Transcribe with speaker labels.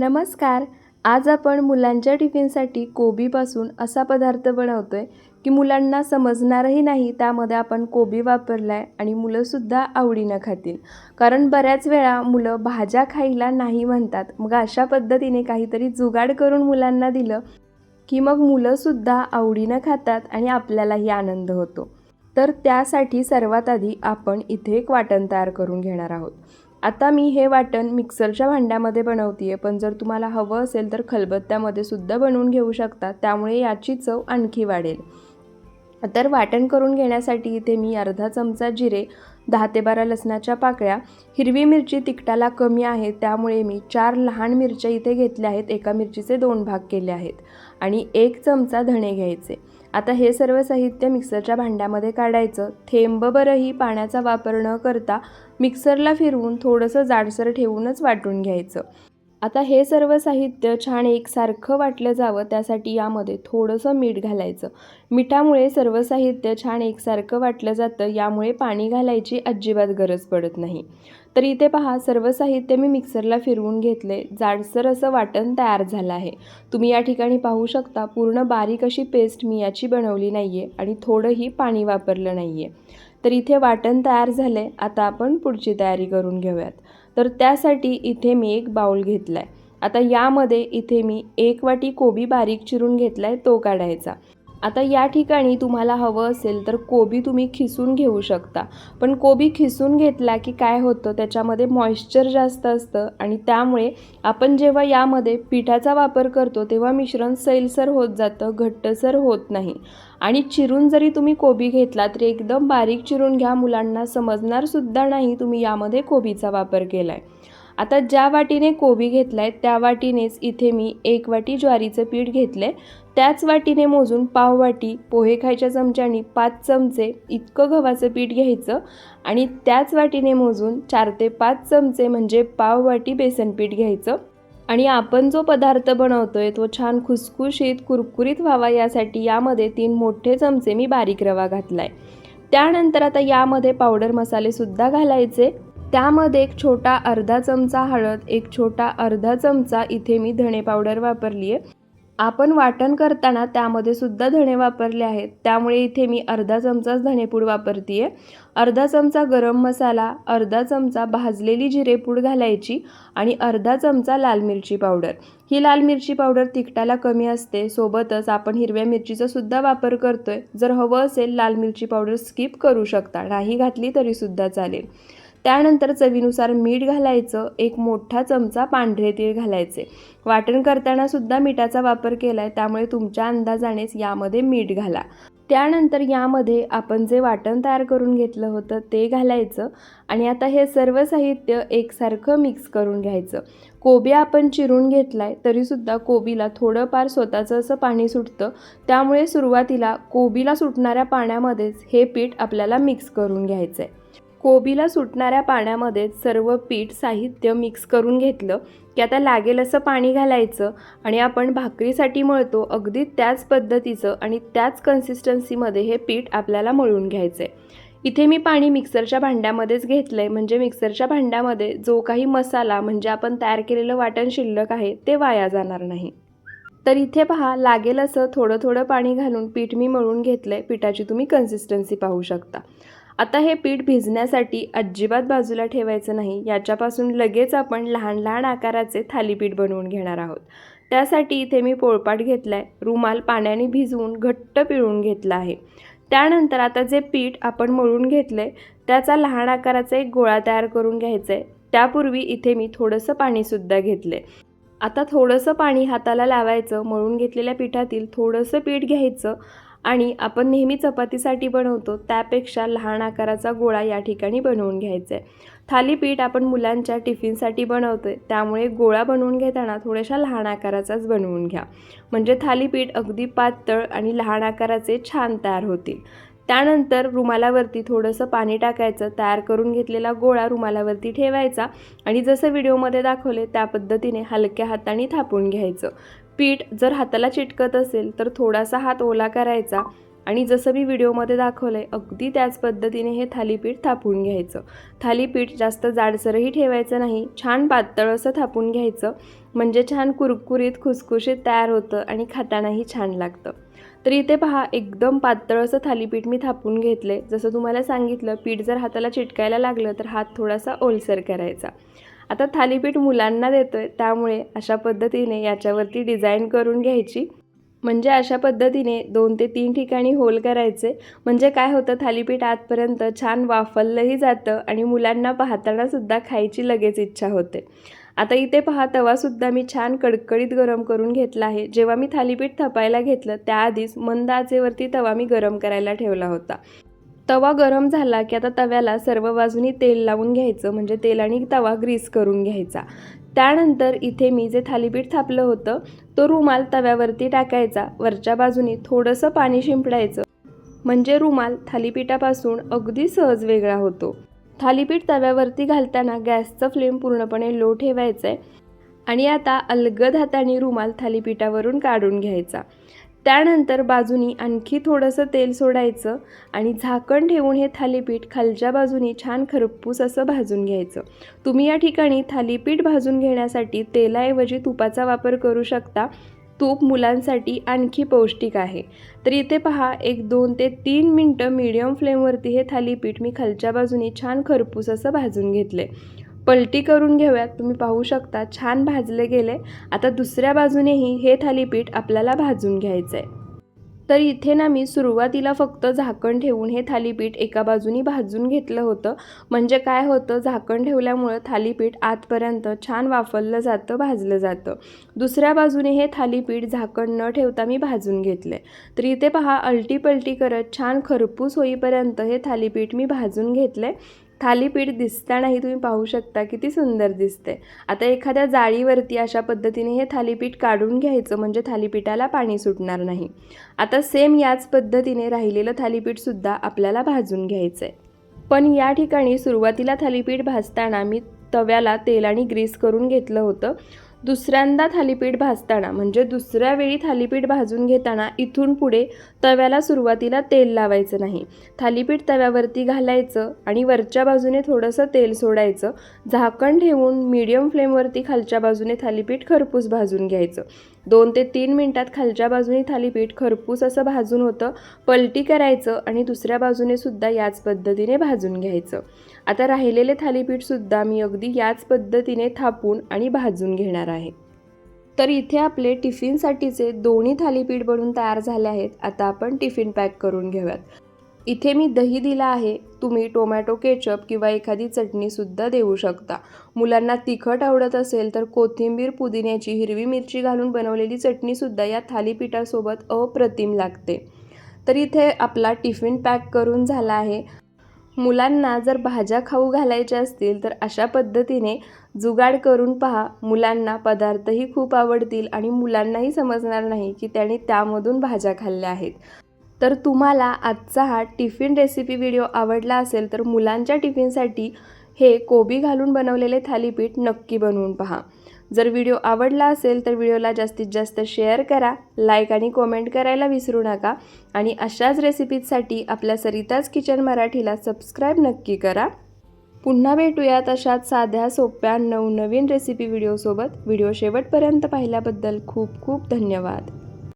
Speaker 1: नमस्कार. आज आपण मुलांच्या टिफिनसाठी कोबीपासून असा पदार्थ बनवतो आहे की मुलांना समजणारही नाही त्यामध्ये आपण कोबी वापरला आहे आणि मुलंसुद्धा आवडीनं खातील. कारण बऱ्याच वेळा मुलं भाज्या खायला नाही म्हणतात. मग अशा पद्धतीने काहीतरी जुगाड करून मुलांना दिलं की मग मुलंसुद्धा आवडीनं खातात आणि आपल्यालाही आनंद होतो. तर त्यासाठी सर्वात आधी आपण इथे एक वाटण तयार करून घेणार आहोत. आता मी हे वाटण मिक्सरच्या भांड्यामध्ये बनवते आहे पण जर तुम्हाला हवं असेल तर खलबत्त्यामध्ये सुद्धा बनवून घेऊ शकता त्यामुळे याची चव आणखी वाढेल. तर वाटण करून घेण्यासाठी इथे मी अर्धा चमचा जिरे दहा ते बारा लसणाच्या पाकळ्या हिरवी मिरची तिखटाला कमी आहे त्यामुळे मी चार लहान मिरच्या इथे घेतल्या आहेत एका मिरचीचे दोन भाग केले आहेत आणि एक चमचा धणे घ्यायचे. आता हे सर्व साहित्य मिक्सरच्या भांड्यामध्ये काढायचं. थेंबभरही पाण्याचा वापर न करता मिक्सरला फिरवून थोडंसं जाडसर ठेवूनच वाटून घ्यायचं. आता हे सर्व साहित्य छान एकसारखं वाटलं जावं त्यासाठी यामध्ये थोडंसं मीठ घालायचं. मिठामुळे सर्व साहित्य छान एकसारखं वाटलं जातं यामुळे पाणी घालायची अजिबात गरज पडत नाही. तर इथे पहा सर्व साहित्य मी मिक्सरला फिरवून घेतले. जाडसर असं वाटण तयार झालं आहे. तुम्ही या ठिकाणी पाहू शकता पूर्ण बारीक अशी पेस्ट मी याची बनवली नाही आहे आणि थोडंही पाणी वापरलं नाही आहे तर इथे वाटण तयार झालं आहे आता आपण पुढची तयारी करून घेऊयात. तर त्यासाठी इथे मी एक बाऊल घेतला आहे आता यामध्ये इथे मी एक वाटी कोबी बारीक चिरून घेतला आहे तो काढायचा. आता या ठिकाणी तुम्हाला हवं असेल तर कोबी तुम्ही खिसून घेऊ शकता. पण कोबी खिसून घेतला की काय होतं? त्याच्यामध्ये मॉइश्चर जास्त असतं आणि त्यामुळे आपण जेव्हा यामध्ये पिठाचा वापर करतो तेव्हा मिश्रण सैलसर होत जातं घट्टसर होत नाही. आणि चिरून जरी तुम्ही कोबी घेतला तरी एकदम बारीक चिरून घ्या. मुलांना समजणारसुद्धा नाही तुम्ही यामध्ये कोबीचा वापर केला आहे आता ज्या वाटीने कोबी घेतला आहे त्या वाटीनेच इथे मी एक वाटी ज्वारीचं पीठ घेतलं आहे त्याच वाटीने मोजून पाव वाटी पोहे खायच्या चमच्यानी पाच चमचे इतकं गव्हाचं पीठ घ्यायचं आणि त्याच वाटीने मोजून चार ते पाच चमचे म्हणजे पाव वाटी बेसन पीठ घ्यायचं. आणि आपण जो पदार्थ बनवतोय तो छान खुसखुशीत कुरकुरीत व्हावा यासाठी यामध्ये तीन मोठे चमचे मी बारीक रवा घातला आहे त्यानंतर आता यामध्ये पावडर मसालेसुद्धा घालायचे. त्यामध्ये एक छोटा अर्धा चमचा हळद एक छोटा अर्धा चमचा इथे मी धणे पावडर वापरली आहे आपण वाटण करताना त्यामध्ये सुद्धा धणे वापरले आहेत. त्यामुळे इथे मी अर्धा चमचाच धणेपूड वापरते आहे अर्धा चमचा गरम मसाला अर्धा चमचा भाजलेली जिरेपूड घालायची आणि अर्धा चमचा लाल मिरची पावडर. ही लाल मिरची पावडर तिखटाला कमी असते. सोबतच आपण हिरव्या मिरचीचा सुद्धा वापर करतोय. जर हवं असेल लाल मिरची पावडर स्किप करू शकता. नाही घातली तरीसुद्धा चालेल. त्यानंतर चवीनुसार मीठ घालायचं एक मोठा चमचा पांढरे तीळ घालायचे. वाटण करताना सुद्धा मिठाचा वापर केला आहे त्यामुळे तुमच्या अंदाजानेच यामध्ये मीठ घाला. त्यानंतर यामध्ये आपण जे वाटण तयार करून घेतलं होतं ते घालायचं आणि आता हे सर्व साहित्य एकसारखं मिक्स करून घ्यायचं. कोबी आपण चिरून घेतला आहे तरीसुद्धा कोबीला थोडंफार स्वतःचं असं पाणी सुटतं. त्यामुळे सुरुवातीला कोबीला सुटणाऱ्या पाण्यामध्येच हे पीठ आपल्याला मिक्स करून घ्यायचं आहे कोबीला सुटणाऱ्या पाण्यामध्ये सर्व पीठ साहित्य मिक्स करून घेतलं की आता लागेल असं पाणी घालायचं आणि आपण भाकरीसाठी मळतो अगदी त्याच पद्धतीचं आणि त्याच कन्सिस्टन्सीमध्ये हे पीठ आपल्याला मळून घ्यायचं आहे इथे मी पाणी मिक्सरच्या भांड्यामध्येच घेतलं आहे म्हणजे मिक्सरच्या भांड्यामध्ये जो काही मसाला म्हणजे आपण तयार केलेलं वाटण शिल्लक आहे ते वाया जाणार नाही. तर इथे पहा लागेल असं थोडं थोडं पाणी घालून पीठ मी मळून घेतलं आहे पिठाची तुम्ही कन्सिस्टन्सी पाहू शकता. आता हे पीठ भिजण्यासाठी अजिबात बाजूला ठेवायचं नाही. याच्यापासून लगेच आपण लहान लहान आकाराचे थालीपीठ बनवून घेणार आहोत. त्यासाठी इथे मी पोळपाट घेतला आहे रुमाल पाण्याने भिजवून घट्ट पिळून घेतला आहे. त्यानंतर आता जे पीठ आपण मळून घेतलं आहे त्याचा लहान आकाराचा एक गोळा तयार करून घ्यायचा आहे त्यापूर्वी इथे मी थोडंसं पाणीसुद्धा घेतलं आहे आता थोडंसं पाणी हाताला लावायचं. मळून घेतलेल्या पिठातील थोडंसं पीठ घ्यायचं. आणि आपण नेहमी चपातीसाठी बनवतो त्यापेक्षा लहान आकाराचा गोळा या ठिकाणी बनवून घ्यायचा. आहे थालीपीठ आपण मुलांच्या टिफिनसाठी बनवतो आहे त्यामुळे गोळा बनवून घेताना थोड्याशा लहान आकाराचाच बनवून घ्या. म्हणजे थालीपीठ अगदी पातळ आणि लहान आकाराचे छान तयार होतील. त्यानंतर रुमालावरती थोडंसं पाणी टाकायचं तयार करून घेतलेला गोळा रुमालावरती ठेवायचा आणि जसं व्हिडिओमध्ये दाखवले त्या पद्धतीने हलक्या हाताने थापून घ्यायचं. पीठ जर हाताला चिटकत असेल तर थोडासा हात ओला करायचा आणि जसं मी व्हिडिओमध्ये दाखवलं आहे अगदी त्याच पद्धतीने हे थालीपीठ थापून घ्यायचं. थालीपीठ जास्त जाडसरही ठेवायचं नाही छान पातळ असं थापून घ्यायचं. म्हणजे छान कुरकुरीत खुसखुशीत तयार होतं आणि खातानाही छान लागतं. तर इथे पहा एकदम पातळ असं थालीपीठ मी थापून घेतले जसं तुम्हाला सांगितलं पीठ जर हाताला चिटकायला लागलं तर हात थोडासा ओलसर करायचा. आता थालीपीठ मुलांना देतो आहे त्यामुळे अशा पद्धतीने याच्यावरती डिझाईन करून घ्यायची. म्हणजे अशा पद्धतीने दोन ते तीन ठिकाणी होल करायचे. म्हणजे काय होतं थालीपीठ आतपर्यंत छान वाफललंही जातं आणि मुलांना पाहतानासुद्धा खायची लगेच इच्छा होते. आता इथे पहा तवासुद्धा मी छान कडकडीत गरम करून घेतला आहे. जेव्हा मी थालीपीठ थापायला घेतलं त्याआधीच मंद आचेवरती तवा मी गरम करायला ठेवला होता. तवा गरम झाला की आता तव्याला सर्व बाजूनी तेल लावून घ्यायचं म्हणजे तेलाने तवा ग्रीस करून घ्यायचा. त्यानंतर इथे मी जे थालीपीठ थापलं होतं तो रुमाल तव्यावरती टाकायचा. वरच्या बाजूनी थोडंसं पाणी शिंपडायचं. म्हणजे रुमाल थालीपीठापासून अगदी सहज वेगळा होतो. थालीपीठ तव्यावरती घालताना गॅसचं फ्लेम पूर्णपणे लो ठेवायचं आहे आणि आता अलगद हाताने रुमाल थालीपीठावरून काढून घ्यायचा. त्यानंतर बाजूनी आणखी थोडंसं तेल सोडायचं आणि झाकण ठेवून हे थालीपीठ खालच्या बाजूनी छान खरपूस असं भाजून घ्यायचं. तुम्ही या ठिकाणी थालीपीठ भाजून घेण्यासाठी तेलाऐवजी तुपाचा वापर करू शकता. तूप मुलांसाठी आणखी पौष्टिक आहे. तर इथे पहा एक दोन ते तीन मिनटं मीडियम फ्लेमवरती हे थालीपीठ मी खालच्या बाजूनी छान खरपूस असं भाजून घेतले पलटी करून घेऊयात. तुम्ही पाहू शकता छान भाजले गेले. आता दुसऱ्या बाजूनेही हे थालीपीठ आपल्याला भाजून घ्यायचं आहे तर इथे ना मी सुरुवातीला फक्त झाकण ठेवून हे थालीपीठ एका बाजूनी भाजून घेतलं होतं. म्हणजे काय होतं झाकण ठेवल्यामुळं थालीपीठ आतपर्यंत छान वाफरलं जातं भाजलं जातं. दुसऱ्या बाजूने हे थालीपीठ झाकण न ठेवता मी भाजून घेतले तर इथे पहा अलटी पलटी करत छान खरपूस होईपर्यंत हे थालीपीठ मी भाजून घेतले थालीपीठ दिसतानाही तुम्ही पाहू शकता किती सुंदर दिसते आता एखाद्या जाळीवरती अशा पद्धतीने हे थालीपीठ काढून घ्यायचं म्हणजे थालीपीठाला पाणी सुटणार नाही. आता सेम याच पद्धतीने राहिलेलं थालीपीठसुद्धा आपल्याला भाजून घ्यायचं आहे पण या ठिकाणी सुरुवातीला थालीपीठ भाजताना मी तव्याला तेलाने ग्रीस करून घेतलं होतं. दुसऱ्यांदा थालीपीठ भाजताना म्हणजे दुसऱ्या वेळी थालीपीठ भाजून घेताना इथून पुढे तव्याला सुरुवातीला तेल लावायचं नाही. थालीपीठ तव्यावरती घालायचं आणि वरच्या बाजूने थोडंसं तेल सोडायचं. झाकण ठेवून मीडियम फ्लेमवरती खालच्या बाजूने थालीपीठ खरपूस भाजून घ्यायचं. दोन ते तीन मिनटात खालच्या बाजूने थालीपीठ खरपूस असं भाजून होतं पलटी करायचं आणि दुसऱ्या बाजूने सुद्धा याच पद्धतीने भाजून घ्यायचं. आता राहिलेले थालीपीठसुद्धा मी अगदी याच पद्धतीने थापून आणि भाजून घेणार आहे. तर इथे आपले टिफिनसाठीचे दोन्ही थालीपीठ बनून तयार झाले आहेत. आता आपण टिफिन पॅक करून घेऊयात. इथे मी दही दिला आहे. तुम्ही टोमॅटो केचप किंवा एखादी चटणीसुद्धा देऊ शकता. मुलांना तिखट आवडत असेल तर कोथिंबीर पुदिन्याची हिरवी मिरची घालून बनवलेली चटणीसुद्धा या थालीपीठासोबत अप्रतिम लागते. तर इथे आपला टिफिन पॅक करून झाला आहे. मुलांना जर भाज्या खाऊ घालायच्या असतील तर अशा पद्धतीने जुगाड करून पहा. मुलांना पदार्थही खूप आवडतील आणि मुलांनाही समजणार नाही की त्यांनी त्यामधून भाज्या खाल्ल्या आहेत. तर तुम्हाला आजचा हा टिफिन रेसिपी व्हिडिओ आवडला असेल तर मुलांच्या टिफिनसाठी हे कोबी घालून बनवलेले थालीपीठ नक्की बनवून पहा. जर व्हिडिओ आवडला असेल तर व्हिडिओला जास्तीत जास्त शेअर करा लाईक आणि कॉमेंट करायला विसरू नका आणि अशाच रेसिपीजसाठी आपल्या सरिताज किचन मराठीला सबस्क्राईब नक्की करा. पुन्हा भेटूयात अशाच साध्या सोप्या नवनवीन रेसिपी व्हिडिओसोबत व्हिडिओ शेवटपर्यंत पाहिल्याबद्दल खूप खूप धन्यवाद.